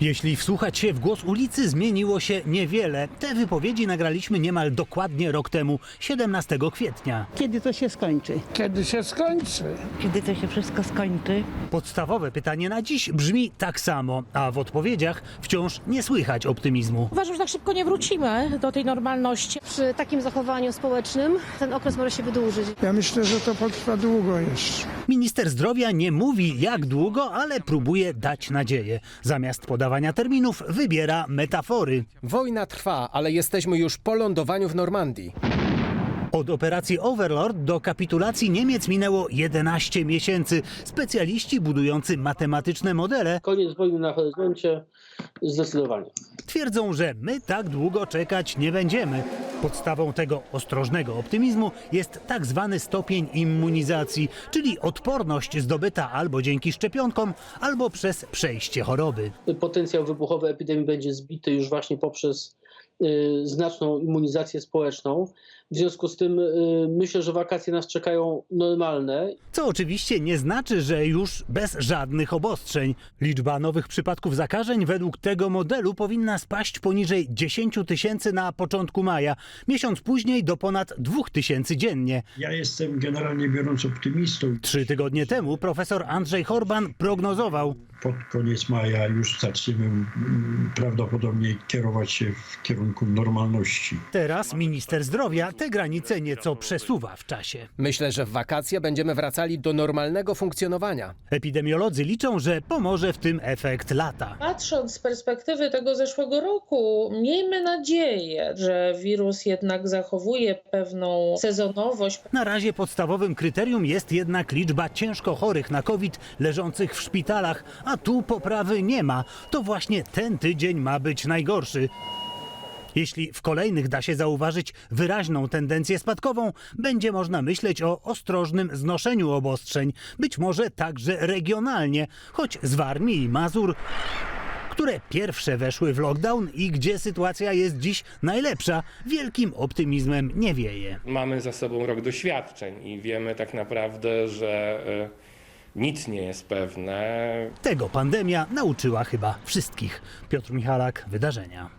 Jeśli wsłuchać się w głos ulicy, zmieniło się niewiele. Te wypowiedzi nagraliśmy niemal dokładnie rok temu, 17 kwietnia. Kiedy to się skończy? Kiedy się skończy? Kiedy to się wszystko skończy? Podstawowe pytanie na dziś brzmi tak samo, a w odpowiedziach wciąż nie słychać optymizmu. Uważam, że tak szybko nie wrócimy do tej normalności. Przy takim zachowaniu społecznym ten okres może się wydłużyć. Ja myślę, że to potrwa długo jeszcze. Minister zdrowia nie mówi jak długo, ale próbuje dać nadzieję. Zamiast podawania terminów wybiera metafory. Wojna trwa, ale jesteśmy już po lądowaniu w Normandii. Od operacji Overlord do kapitulacji Niemiec minęło 11 miesięcy. Specjaliści budujący matematyczne modele koniec wojny na horyzoncie zdecydowanie. twierdzą, że my tak długo czekać nie będziemy. Podstawą tego ostrożnego optymizmu jest tak zwany stopień immunizacji, czyli odporność zdobyta albo dzięki szczepionkom, albo przez przejście choroby. Potencjał wybuchowy epidemii będzie zbity już właśnie poprzez znaczną immunizację społeczną. W związku z tym y, myślę, że wakacje nas czekają normalne. Co oczywiście nie znaczy, że już bez żadnych obostrzeń. Liczba nowych przypadków zakażeń według tego modelu powinna spaść poniżej 10 tysięcy na początku maja, miesiąc później do ponad 2 tysięcy dziennie. Ja jestem generalnie biorąc optymistą. Trzy tygodnie temu profesor Andrzej Horban prognozował, Pod koniec maja już zaczniemy mm, prawdopodobnie kierować się w kierunku normalności. teraz minister zdrowia te granice nieco przesuwa w czasie. Myślę, że w wakacje będziemy wracali do normalnego funkcjonowania. Epidemiolodzy liczą, że pomoże w tym efekt lata. Patrząc z perspektywy tego zeszłego roku, miejmy nadzieję, że wirus jednak zachowuje pewną sezonowość. Na razie podstawowym kryterium jest jednak liczba ciężko chorych na COVID leżących w szpitalach, a tu poprawy nie ma. To właśnie ten tydzień ma być najgorszy. Jeśli w kolejnych da się zauważyć wyraźną tendencję spadkową, będzie można myśleć o ostrożnym znoszeniu obostrzeń, być może także regionalnie, choć z Warmii i Mazur które pierwsze weszły w lockdown i gdzie sytuacja jest dziś najlepsza, wielkim optymizmem nie wieje. Mamy za sobą rok doświadczeń i wiemy tak naprawdę, że y, nic nie jest pewne. Tego pandemia nauczyła chyba wszystkich. Piotr Michalak, wydarzenia.